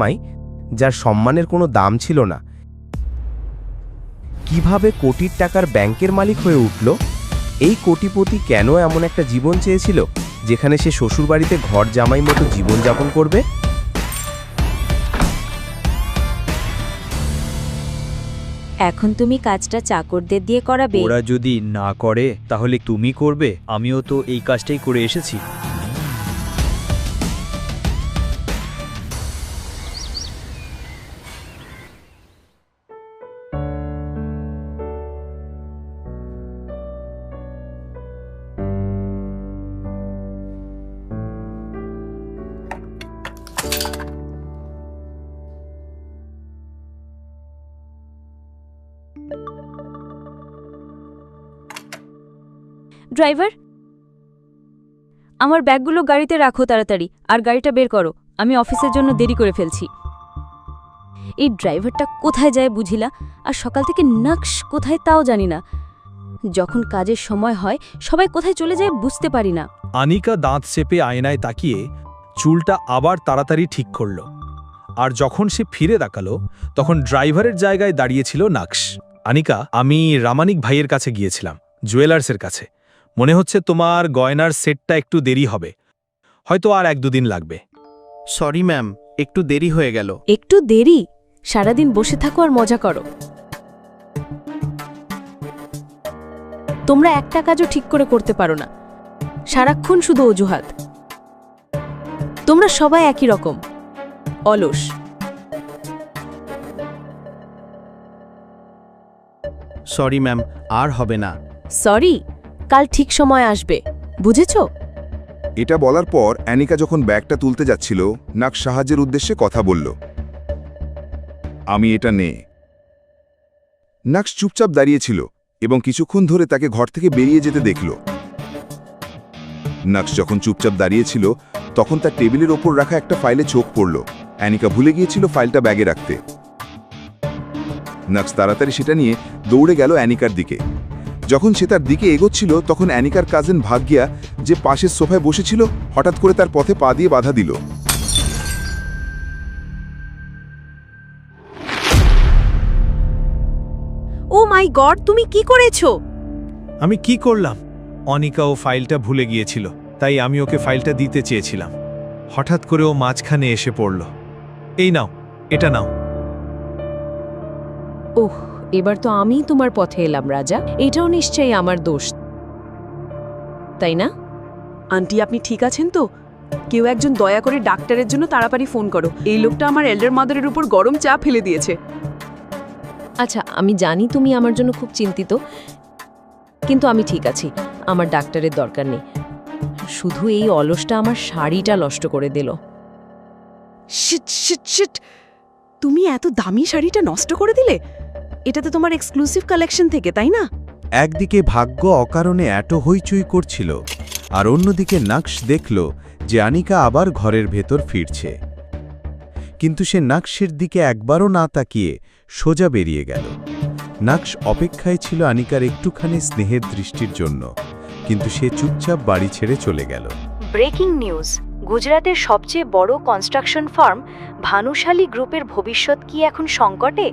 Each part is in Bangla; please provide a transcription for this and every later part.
মাই যার সম্মানের কোনো দাম ছিল না। কীভাবে কোটির টাকার ব্যাংকের মালিক হয়ে উঠল? এই কোটিপতি কেন এমন একটা জীবন চেয়েছিল যেখানে সে শ্বশুরবাড়িতে ঘর জামাই মতো জীবনযাপন করবে? এখন তুমি কাজটা চাকরদের দিয়ে করাবে। ওরা যদি না করে তাহলে তুমি করবে? আমিও তো এই কাজটাই করে এসেছি। ড্রাইভার, আমার ব্যাগগুলো গাড়িতে রাখো তাড়াতাড়ি, আর গাড়িটা বের করো। আমি অফিসের জন্য দেরি করে ফেলছি। এই ড্রাইভারটা কোথায় যায় বুঝিলা? আর সকাল থেকে নকশ কোথায় তাও জানি না। যখন কাজের সময় হয়, সবাই কোথায় চলে যায় বুঝতে পারি না। আনিকা দাঁত চেপে আয়নায় তাকিয়ে চুলটা আবার তাড়াতাড়ি ঠিক করল। আর যখন সে ফিরে তাকালো তখন ড্রাইভারের জায়গায় দাঁড়িয়েছিল নাকশ। আনিকা আমি রামানিক ভাইয়ের কাছে গিয়েছিলাম জুয়েলার্সের কাছে। মনে হচ্ছে তোমার গয়নার সেটটা একটু দেরি হবে। হয়তো আর এক দুদিন লাগবে। সরি ম্যাম একটু দেরি হয়ে গেল। একটু দেরি? সারাদিন বসে থাকো আর মজা করো। তোমরা একটা কাজও ঠিক করে করতে পারো না। সারাক্ষণ শুধু অজুহাত। তোমরা সবাই একই রকম। অলস। সরি ম্যাম আর হবে না। সরি কাল ঠিক সময় আসবে। বুঝেছ? এটা বলার পর অ্যানিকা যখন ব্যাগটা তুলতে যাচ্ছিল নাক সাহায্যের উদ্দেশ্যে কথা বলল আমি এটা নে। নাকস চুপচাপ দাঁড়িয়েছিল এবং কিছুক্ষণ ধরে তাকে ঘর থেকে বেরিয়ে যেতে দেখল। নাকস যখন চুপচাপ দাঁড়িয়েছিল তখন তার টেবিলের ওপর রাখা একটা ফাইলে চোখ পড়ল। অ্যানিকা ভুলে গিয়েছিল ফাইলটা ব্যাগে রাখতে। নাক্স তাড়াতাড়ি সেটা নিয়ে দৌড়ে গেল অ্যানিকার দিকে। যখন সে তার দিকে এগোচ্ছিল তখন অ্যানিকার কাজিন ভাগ্যা যে পাশের সোফায় বসেছিল হঠাৎ করে তার পথে পা দিয়ে বাধা দিল। ও মাই গড তুমি কি করেছ? আমি কি করলাম? অনিকা ও ফাইলটা ভুলে গিয়েছিল। তাই আমি ওকে ফাইলটা দিতে চেয়েছিলাম। হঠাৎ করে ও মাঝখানে এসে পড়ল। এই নাও এটা নাও। ওহ এবার তো আমিই তোমার পথে এলাম রাজা। এটাও নিশ্চয়ই আমার দোষ। তাই না? আন্টি আপনি ঠিক আছেন তো? কেউ একজন দয়া করে ডাক্তারের জন্য তাড়াতাড়ি ফোন করো। এই লোকটা আমার এল্ডার মাদারের উপর গরম চা ফেলে দিয়েছে। আচ্ছা আমি জানি তুমি আমার জন্য খুব চিন্তিত কিন্তু আমি ঠিক আছি। আমার ডাক্তারের দরকার নেই। শুধু এই অলসটা আমার শাড়িটা নষ্ট করে দিল। Shit shit shit! তুমি এত দামি শাড়িটা নষ্ট করে দিলে? এটা তো তোমার এক্সক্লুসিভ কালেকশন থেকে তাই না? একদিকে ভাগ্য অকারণে এত হইচই করছিল আর অন্যদিকে নাকশ দেখল যে আনিকা আবার ঘরের ভেতর ফিরছে। কিন্তু সে নাকশের দিকে একবারও না তাকিয়ে সোজা বেরিয়ে গেল। নাকশ অপেক্ষায় ছিল আনিকার একটুখানি স্নেহের দৃষ্টির জন্য। কিন্তু সে চুপচাপ বাড়ি ছেড়ে চলে গেল। ব্রেকিং নিউজ গুজরাটের সবচেয়ে বড় কনস্ট্রাকশন ফার্ম ভানুশালী গ্রুপের ভবিষ্যৎ কি এখন সংকটে?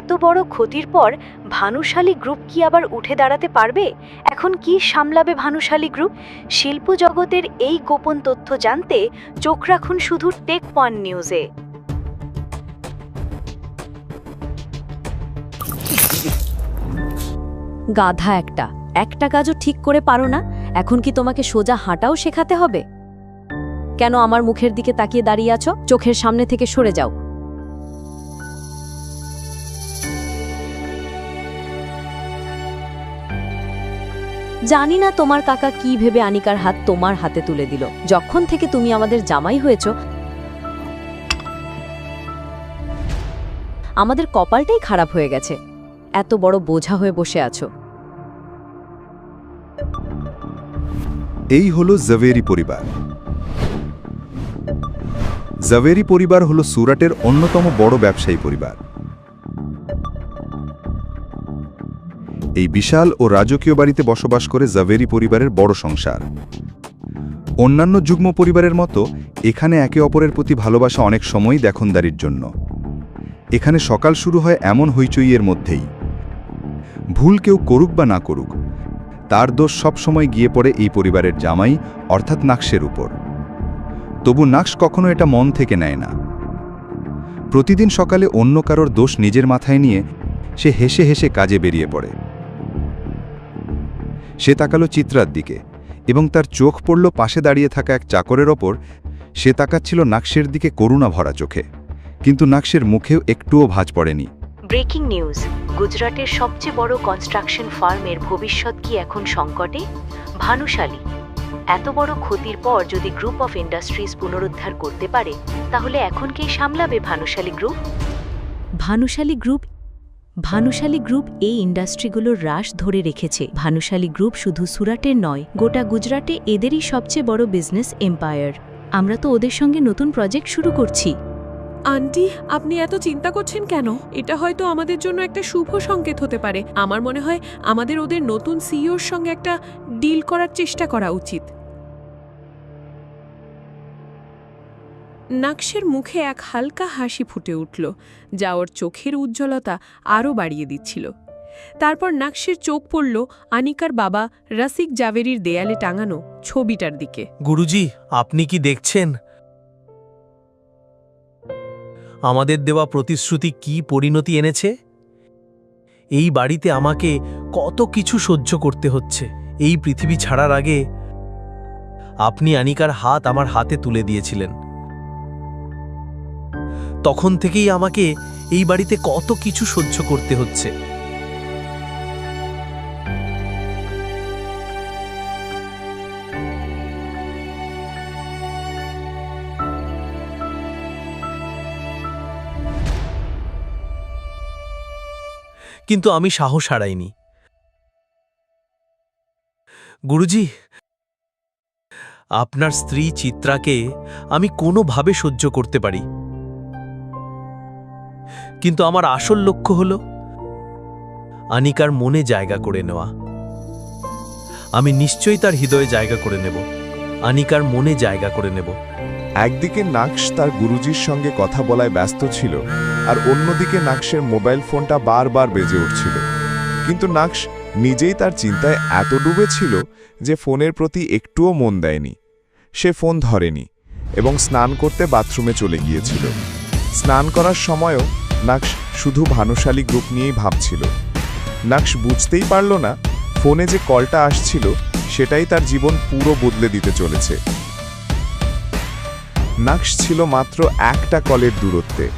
এত বড় ক্ষতির পর ভানুশালী গ্রুপ কি আবার উঠে দাঁড়াতে পারবে? এখন কি সামলাবে ভানুশালী গ্রুপ? শিল্প জগতের এই গোপন তথ্য জানতে চোখ রাখুন শুধু টেক ওয়ান নিউজে। গাধা একটা। একটা কাজও ঠিক করে পারো না? এখন কি তোমাকে সোজা হাঁটাও শেখাতে হবে? কেন আমার মুখের দিকে তাকিয়ে দাঁড়িয়ে আছো? চোখের সামনে থেকে সরে যাও। জানি না তোমার কাকা কি ভেবে আনিকার হাত তোমার হাতে তুলে দিল। যখন থেকে তুমি আমাদের জামাই হয়েছ, আমাদের কপালটাই খারাপ হয়ে গেছে। এত বড় বোঝা হয়ে বসে আছো। এই হলো জাভেরি পরিবার। জাভেরি পরিবার হলো সুরাটের অন্যতম বড় ব্যবসায়ী পরিবার। এই বিশাল ও রাজকীয় বাড়িতে বসবাস করে জাভেরি পরিবারের বড় সংসার। অন্যান্য যুগ্ম পরিবারের মতো এখানে একে অপরের প্রতি ভালোবাসা অনেক সময়ই দেখনদারির জন্য। এখানে সকাল শুরু হয় এমন হইচইয়ের মধ্যেই। ভুল কেউ করুক বা না করুক তার দোষ সবসময় গিয়ে পড়ে এই পরিবারের জামাই, অর্থাৎ নাক্সের উপর। তবু নাক্স কখনো এটা মন থেকে নেয় না। প্রতিদিন সকালে অন্য কারোর দোষ নিজের মাথায় নিয়ে সে হেসে হেসে কাজে বেরিয়ে পড়ে। সে তাকালো চিত্রার দিকে এবং তার চোখ পড়ল পাশে দাঁড়িয়ে থাকা এক চাকরের ওপর। সে তাকাচ্ছিল নাক্সের দিকে করুণা ভরা চোখে, কিন্তু নাক্সের মুখেও একটুও ভাঁজ পড়েনি। ব্রেকিং নিউজ, গুজরাটের সবচেয়ে বড় কনস্ট্রাকশন ফার্মের ভবিষ্যৎ কি এখন সংকটে? ভানুশালী। এত বড় ক্ষতির পর যদি গ্রুপ অফ ইন্ডাস্ট্রিজ পুনরুদ্ধার করতে পারে, তাহলে এখন কে সামলাবে Bhanushali group Bhanushali group Bhanushali group এই ইন্ডাস্ট্রিগুলোর হ্রাস ধরে রেখেছে। ভানুশালী গ্রুপ শুধু সুরাটের নয়, গোটা গুজরাটে এদেরই সবচেয়ে বড় বিজনেস এম্পায়ার আমরা তো ওদের সঙ্গে নতুন প্রজেক্ট শুরু করছি। আন্টি, আপনি এত চিন্তা করছেন কেন? এটা হয়তো আমাদের জন্য একটা শুভ সংকেত হতে পারে। আমার মনে হয় আমাদের ওদের নতুন সিইওর সঙ্গে একটা ডিল করার চেষ্টা করা উচিত। নাকশের মুখে এক হালকা হাসি ফুটে উঠল, যা ওর চোখের উজ্জ্বলতা আরও বাড়িয়ে দিচ্ছিল। তারপর নাকশের চোখ পড়ল আনিকার বাবা রসিক জাভেরির দেয়ালে টাঙানো ছবিটার দিকে। গুরুজি, আপনি কি দেখছেন? আমাদের দেওয়া প্রতিশ্রুতি কি পরিণতি এনেছে? এই বাড়িতে আমাকে কত কিছু সহ্য করতে হচ্ছে। এই পৃথিবী ছাড়ার আগে আপনি আনিকার হাত আমার হাতে তুলে দিয়েছিলেন। তখন থেকেই আমাকে এই বাড়িতে কত কিছু সহ্য করতে হচ্ছে। কিন্তু আমি সাহস হারাইনি। গুরুজি, আপনার স্ত্রী চিত্রাকে আমি কোনোভাবে সহ্য করতে পারি। কিন্তু আমার আসল লক্ষ্য হল আনিকার মনে জায়গা করে নেওয়া। আমি নিশ্চয়ই তার হৃদয়ে জায়গা করে নেব। আনিকার মনে জায়গা করে নেব। একদিকে নাকশ তার গুরুজির সঙ্গে কথা বলায় ব্যস্ত ছিল, আর অন্যদিকে নাকশের মোবাইল ফোনটা বারবার বেজে উঠছিল। কিন্তু নাকশ নিজেই তার চিন্তায় এত ডুবে ছিল যে ফোনের প্রতি একটুও মন দেয়নি। সে ফোন ধরেনি এবং স্নান করতে বাথরুমে চলে গিয়েছিল। স্নান করার সময়ও নাকশ শুধু ভানুশালী গ্রুপ নিয়েই ভাবছিল। নাকশ বুঝতেই পারল না ফোনে যে কলটা আসছিল, সেটাই তার জীবন পুরো বদলে দিতে চলেছে। নাকশ ছিল মাত্র একটা কলের দূরত্বে।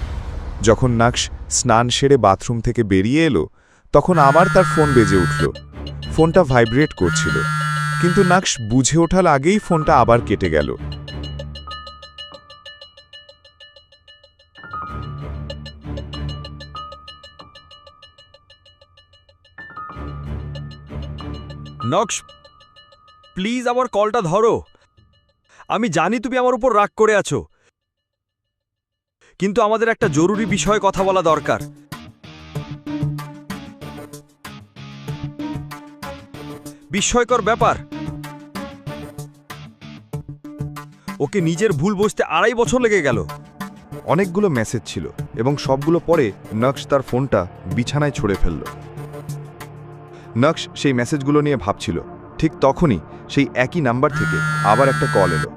যখন নাকশ স্নান সেরে বাথরুম থেকে বেরিয়ে এলো, তখন আবার তার ফোন বেজে উঠল। ফোনটা ভাইব্রেট করছিল। কিন্তু নাকশ বুঝে ওঠার আগেই ফোনটা আবার কেটে গেল। নক্স, প্লিজ আমার কলটা ধরো। আমি জানি তুমি আমার উপর রাগ করে আছো। কিন্তু আমাদের একটা জরুরি বিষয়ে কথা বলা দরকার। বিস্ময়কর ব্যাপার। ওকে নিজের ভুল বুঝতে আড়াই বছর লেগে গেল। অনেকগুলো মেসেজ ছিল এবং সবগুলো পরে নক্স তার ফোনটা বিছানায় ছড়ে ফেলল। নক্স সেই মেসেজগুলো নিয়ে ভাবছিল, ঠিক তখনই সেই একই নাম্বার থেকে আবার একটা কল এলো।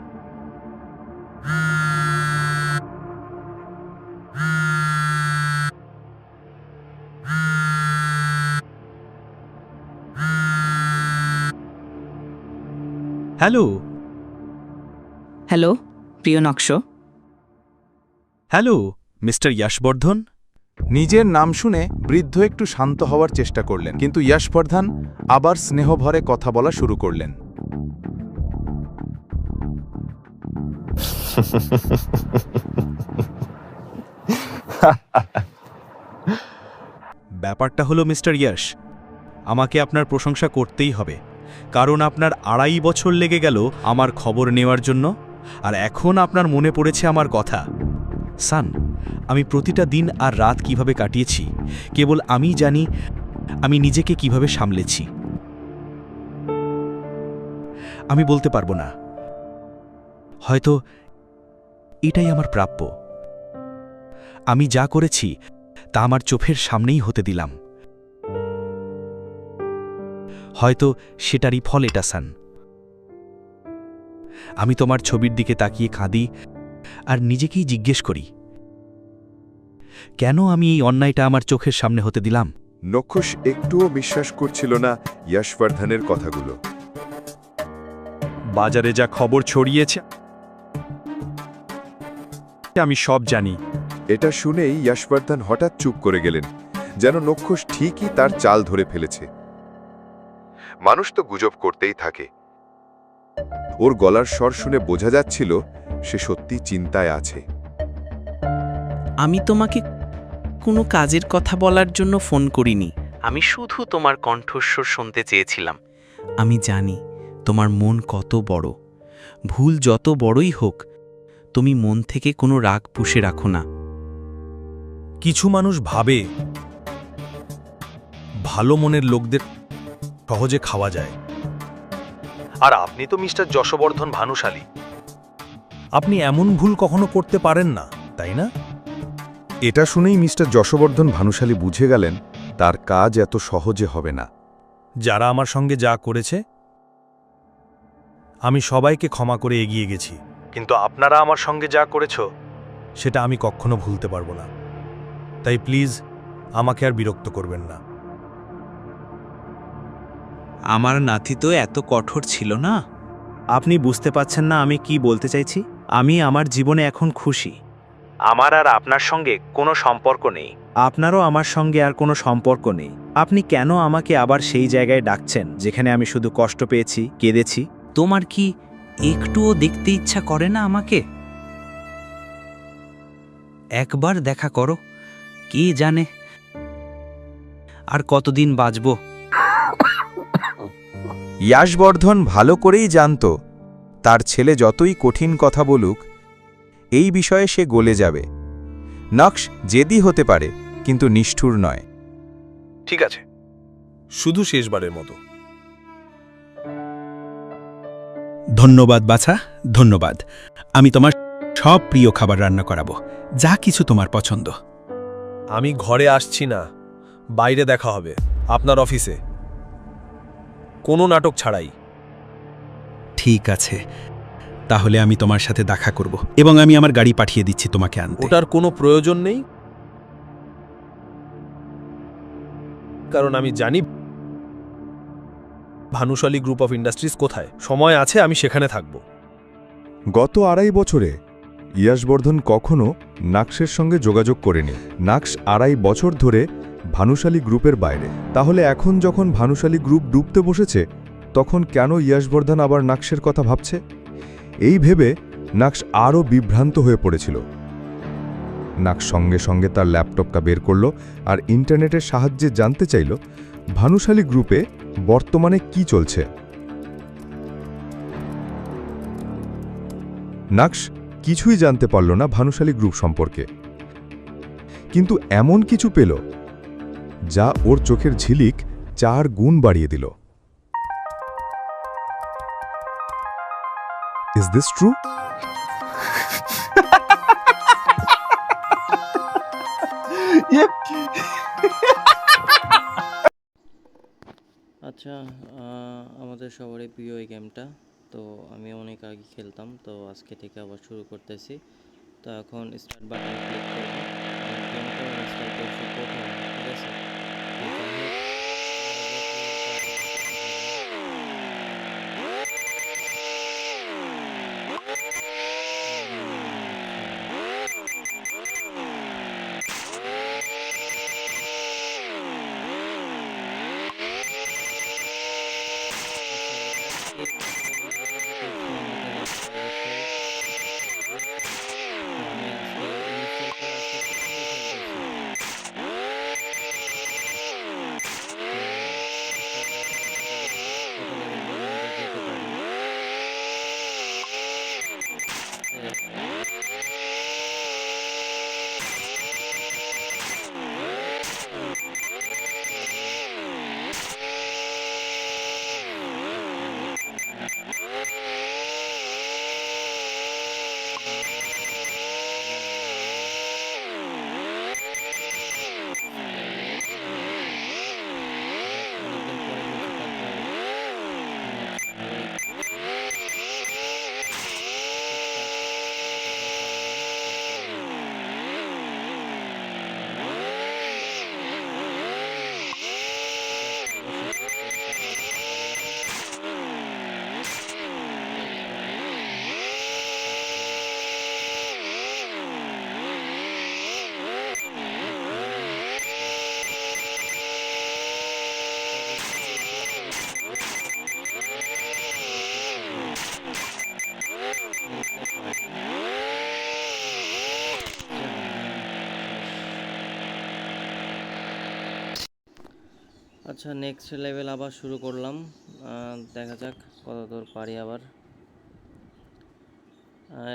হ্যালো। হ্যালো প্রিয় নকশ। Hello mister ইয়াশবর্ধন। নিজের নাম শুনে বৃদ্ধ একটু শান্ত হওয়ার চেষ্টা করলেন কিন্তু ইয়াশবর্ধন আবার স্নেহভরে কথা বলা শুরু করলেন। ব্যাপারটা হলো মিস্টার ইয়াশ আমাকে আপনার প্রশংসা করতেই হবে। কারণ আপনার আড়াই বছর লেগে গেল আমার খবর নেওয়ার জন্য, আর এখন আপনার মনে পড়েছে আমার কথা। সান, আমি প্রতিটা দিন আর রাত কীভাবে কাটিয়েছি, কেবল আমি জানি আমি নিজেকে কীভাবে সামলেছি। আমি বলতে পারব না। হয়তো এটাই আমার প্রাপ্য। আমি যা করেছি, তা আমার চোখের সামনেই হতে দিলাম। হয়তো সেটারই ফল এটা সান। আমি তোমার ছবির দিকে তাকিয়ে কাঁদি আর নিজেকেই জিজ্ঞেস করি কেন আমি এই অন্যায়টা আমার চোখের সামনে হতে দিলাম? নক্ষস একটুও বিশ্বাস করছিল না ইয়াশবর্ধনের কথাগুলো। বাজারে যা খবর ছড়িয়েছে আমি সব জানি। এটা শুনেই ইয়াশবর্ধন হঠাৎ চুপ করে গেলেন যেন নক্ষস ঠিকই তার চাল ধরে ফেলেছে। মানুষ তো গুজব করতেই থাকে। ওর গলার স্বর শুনে বোঝা যাচ্ছিল সে সত্যি চিন্তায় আছে। আমি তোমাকে কোনো কাজের কথা বলার জন্য ফোন করিনি। আমি শুধু তোমার কণ্ঠস্বর শুনতে চেয়েছিলাম। আমি জানি তোমার মন কত বড়। ভুল যত বড়ই হোক তুমি মন থেকে কোনো রাগ পুষে রাখো না। কিছু মানুষ ভাবে ভালো মনের লোকদের সহজে খাওয়া যায়। আর আপনি তো মিস্টার যশবর্ধন ভানুশালী। আপনি এমন ভুল কখনো করতে পারেন না তাই না? এটা শুনেই মিস্টার যশবর্ধন ভানুশালী বুঝে গেলেন তার কাজ এত সহজে হবে না। যারা আমার সঙ্গে যা করেছে আমি সবাইকে ক্ষমা করে এগিয়ে গেছি। কিন্তু আপনারা আমার সঙ্গে যা করেছ সেটা আমি কখনো ভুলতে পারব না। তাই প্লিজ আমাকে আর বিরক্ত করবেন না। আমার নাতি তো এত কঠোর ছিল না। আপনি বুঝতে পাচ্ছেন না আমি কি বলতে চাইছি? আমি আমার জীবনে এখন খুশি। আমার আর আপনার সঙ্গে কোনো সম্পর্ক নেই। আপনারও আমার সঙ্গে আর কোনো সম্পর্ক নেই। আপনি কেন আমাকে আবার সেই জায়গায় ডাকছেন যেখানে আমি শুধু কষ্ট পেয়েছি কেঁদেছি? তোমার কি একটুও দেখতে ইচ্ছা করে না আমাকে? একবার দেখা করো কে জানে? আর কতদিন বাঁচবো? ইয়াশবর্ধন ভালো করেই জানত তার ছেলে যতই কঠিন কথা বলুক এই বিষয়ে সে গলে যাবে। নকশ জেদি হতে পারে কিন্তু নিষ্ঠুর নয়। ঠিক আছে। শুধু শেষবারের মতো। ধন্যবাদ বাছা ধন্যবাদ। আমি তোমার সব প্রিয় খাবার রান্না করাবো যা কিছু তোমার পছন্দ। আমি ঘরে আসছি না বাইরে দেখা হবে আপনার অফিসে। কোনো নাটক ছাড়াই। ঠিক আছে। তাহলে আমি তোমার সাথে দেখা করব এবং আমি আমার গাড়ি পাঠিয়ে দিচ্ছি তোমাকে আনতে। ওটার কোনো প্রয়োজন নেই। কারণ আমি জানি ভানুশালী গ্রুপ অফ ইন্ডাস্ট্রিজ কোথায়। সময় আছে আমি সেখানে থাকব। গত আড়াই বছরে ইয়াশবর্ধন কখনো নাক্সের সঙ্গে যোগাযোগ করেনি। নাক্স আড়াই বছর ধরে ভানুশালী গ্রুপের বাইরে। তাহলে এখন যখন ভানুশালী গ্রুপ ডুবতে বসেছে, তখন কেন ইয়াশবর্ধন আবার নাক্সের কথা ভাবছে? এই ভেবে নাক্স আরও বিভ্রান্ত হয়ে পড়েছিল। নাক্স সঙ্গে সঙ্গে তার ল্যাপটপটা বের করল আর ইন্টারনেটের সাহায্যে জানতে চাইল, ভানুশালী গ্রুপে বর্তমানে কি চলছে। নাক্স কিছুই জানতে পারল না ভানুশালী গ্রুপ সম্পর্কে। কিন্তু এমন কিছু পেল যা ওর চোখের ঝিলিক চার গুণ বাড়িয়ে দিল। ইজ দিস ট্রু আচ্ছা আমাদের সবারই প্রিয় এই গেমটা। তো আমি অনেক আগে খেলতাম, তো আজকে থেকে আবার শুরু করতেছি। তো এখন স্টার্ট বাটনে ক্লিক করব। গেমটা ইনস্টল প্রথম। ঠিক আছে আচ্ছা নেক্সট লেভেল আবার শুরু করলাম। দেখা যাক কত দূর পারি আবার।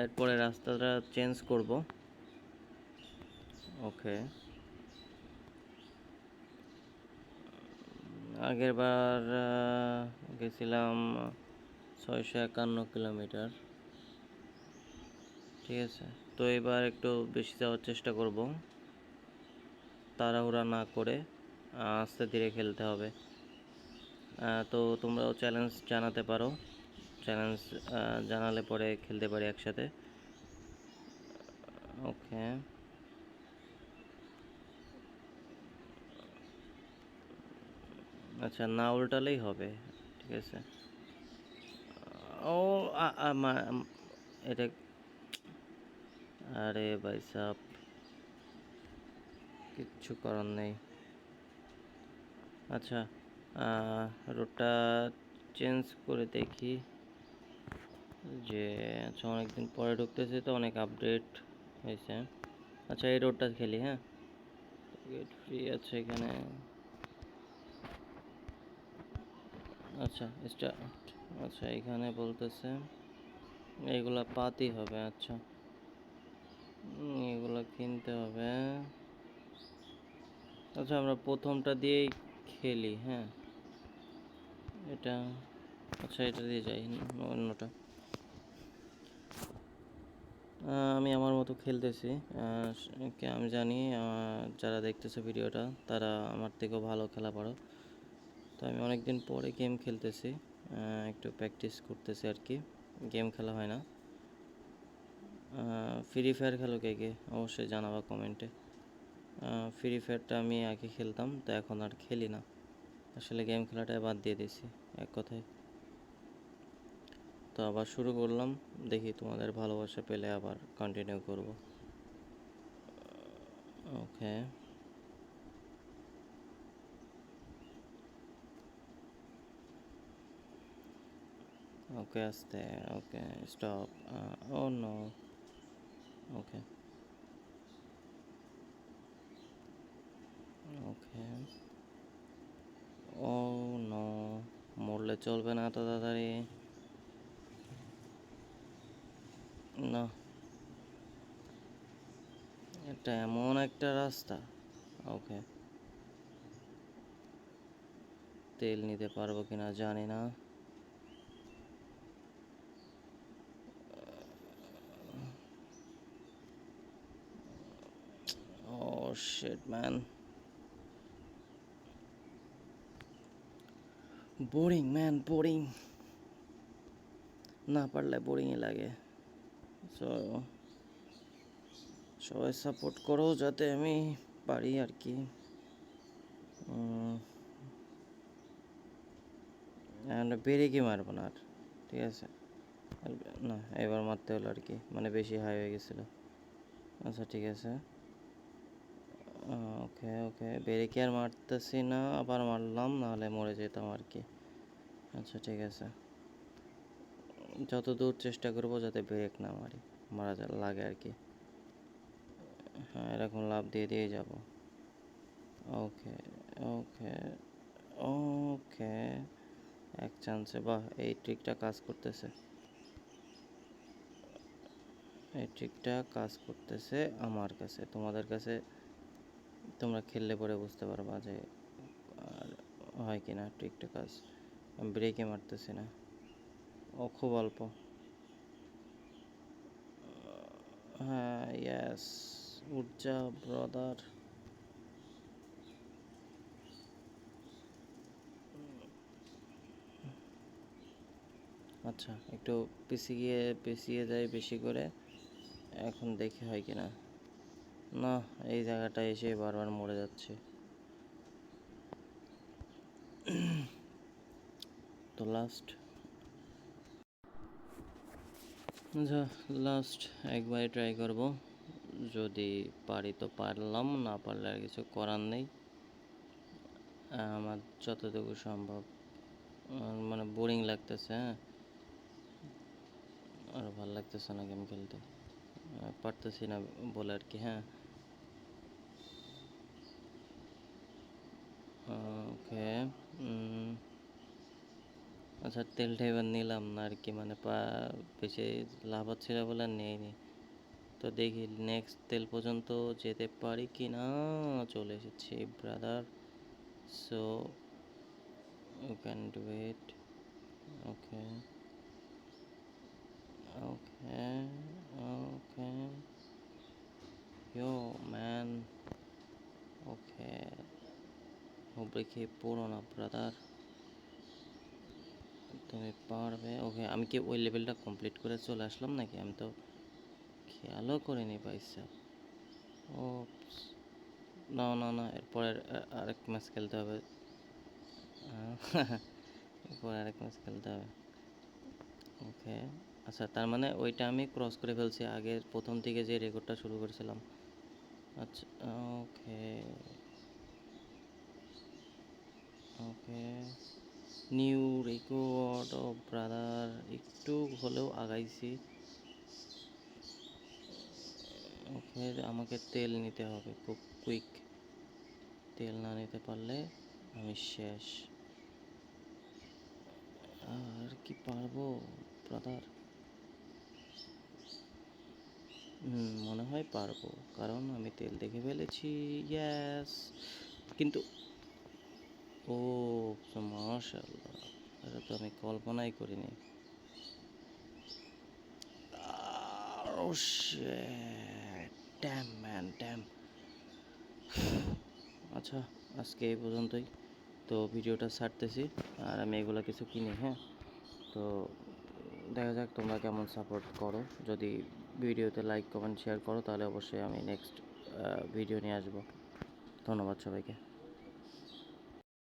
এরপরে রাস্তাটা চেঞ্জ করব। ওকে আগের বার গেছিলাম ছয়শো একান্ন কিলোমিটার। ঠিক আছে? তো এবার একটু বেশি যাওয়ার চেষ্টা করব। তাড়াহুড়া না করে। আস্তে ধীরে খেলতে হবে। তো তোমরাও চ্যালেঞ্জ জানাতে পারো। চ্যালেঞ্জ জানালে পরে খেলতে পারি একসাথে। ওকে আচ্ছা না উল্টালেই হবে, ঠিক আছে? ও এটা আরে ভাই সাপ কিচ্ছু করার নেই। আচ্ছা রোডটা চেঞ্জ করে দেখি যে আচ্ছা অনেকদিন পরে ঢুকতেছে তো অনেক আপডেট হয়েছে। আচ্ছা এই রোডটা খেলি হ্যাঁ? টিকিট ফ্রি আছে এখানে। আচ্ছা স্টার্ট আচ্ছা এখানে বলতেছে এইগুলা পাতি হবে আচ্ছা। এগুলো কিনতে হবে। আচ্ছা আমরা প্রথমটা দিয়েই খেলি হ্যাঁ। এটা আচ্ছা এটা দিয়ে যাই, অন্যটা। আমি আমার মতো খেলতেছি। আমি জানি যারা দেখতেছে ভিডিওটা, তারা আমার থেকেও ভালো খেলা পারো। তো আমি অনেক দিন পরে গেম খেলতেছি একটু প্র্যাকটিস করতেছি আর কি। গেম খেলা হয় না। ফ্রি ফায়ার খেলো কে কে? অবশ্যই জানাবা কমেন্টে। ফ্রি ফায়ারটা আমি আগে খেলতাম, তো এখন আর খেলি না। আসলে গেম খেলাটাই বাদ দিয়ে দিয়েছি, এক কথায়। তো আবার শুরু করলাম, দেখি তোমাদের ভালোবাসা পেলে আবার কন্টিনিউ করব। ওকে ওকে আস্তে okay stop oh no okay okay oh no মরলে চলবে না এত তাড়াতাড়ি। না। এটা এমন একটা রাস্তা। ওকে। তেল নিতে পারব কিনা জানি না। Oh shit, man. Boring man boring না পারলে বোরিংই লাগে। সো সবাই সাপোর্ট করো যাতে আমি পারি আর কি। ব্রেকই মারবো না আর, ঠিক আছে? না, এবার মারতে হলো আর কি। মানে বেশি হাই হয়ে গেছিল। আচ্ছা ঠিক আছে। ওকে ওকে। ব্রেকে আর মারতেছি না, আবার মারলাম, নাহলে মরে যেতাম আর কি। আচ্ছা ঠিক আছে। যত দূর চেষ্টা করব যাতে ব্রেক না মারি, মারা যা, লাগে আর কি। হ্যাঁ এরকম লাভ দিয়ে দিয়ে যাব। ওকে ওকে ওকে। এক চান্সে বাহ, এই ট্রিকটা কাজ করতেছে। এই ট্রিকটা কাজ করতেছে আমার কাছে, তোমাদের কাছে তোমরা খেললে পরে বুঝতে পারবা যে হয় কি না ট্রিকটা কাজ ব্রেকে মারতেছি না। ও খুব অল্প। হ্যাঁ ইয়াস উর্জা ব্রাদার আচ্ছা একটু পিছিয়ে পিছিয়ে যাই বেশি করে। এখন দেখি হয় কিনা। না, এই জায়গাটা এসে বারবার মরে যাচ্ছে। তো লাস্ট আচ্ছা লাস্ট একবারই ট্রাই করব। যদি পারি তো পারলাম, না পারলে আর কিছু করার নেই। আমার যতটুকু সম্ভব মানে বোরিং লাগতেছে হ্যাঁ? আর ভালো লাগতেছে না গেম খেলতে। পারতেছি না বলে আর কি হ্যাঁ? ওকে আচ্ছা তেলটা এবার নিলাম না আর কি মানে পা বেশি লাভ হচ্ছিল বলে নেইনি। তো দেখি নেক্সট তেল পর্যন্ত যেতে পারি কি না চলে এসেছি brother so you can do it okay okay okay yo man okay খেয়ে পড়ো না ব্রাদার তুমি পারবে? ওকে, আমি কি ওই লেভেলটা কমপ্লিট করে চলে আসলাম নাকি? আমি তো খেয়ালও করিনি পয়সা ও না না না, এরপরে আর- আরেক ম্যাচ খেলতে হবে। এরপরে আরেক ম্যাচ খেলতে হবে। ওকে আচ্ছা তার মানে ওইটা আমি ক্রস করে ফেলছি আগের প্রথম থেকে যে রেকর্ডটা শুরু করেছিলাম। আচ্ছা okay. Okay. New record oh brother একটু হলেও আগাইছি। ওকে, আমাকে তেল নিতে হবে খুব কুইক তেল না নিতে পারলে আমি শেষ। আর কি পারব ব্রাদার হুম, মনে হয় পারব। কারণ আমি তেল দেখে ফেলেছি ইয়াস কিন্তু ও মাশাল্লাহ এটা তো আমি কল্পনাই করিনি। ড্যাম ম্যান ড্যাম আচ্ছা আজকে এই পর্যন্তই। তো ভিডিওটা ছাড়তেছি, আর আমি এগুলো কিছু কিনি হ্যাঁ? তো দেখা যাক তোমরা কেমন সাপোর্ট করো। যদি ভিডিওতে লাইক কমেন্ট শেয়ার করো, তাহলে অবশ্যই আমি নেক্সট ভিডিও নিয়ে আসব। ধন্যবাদ সবাইকে।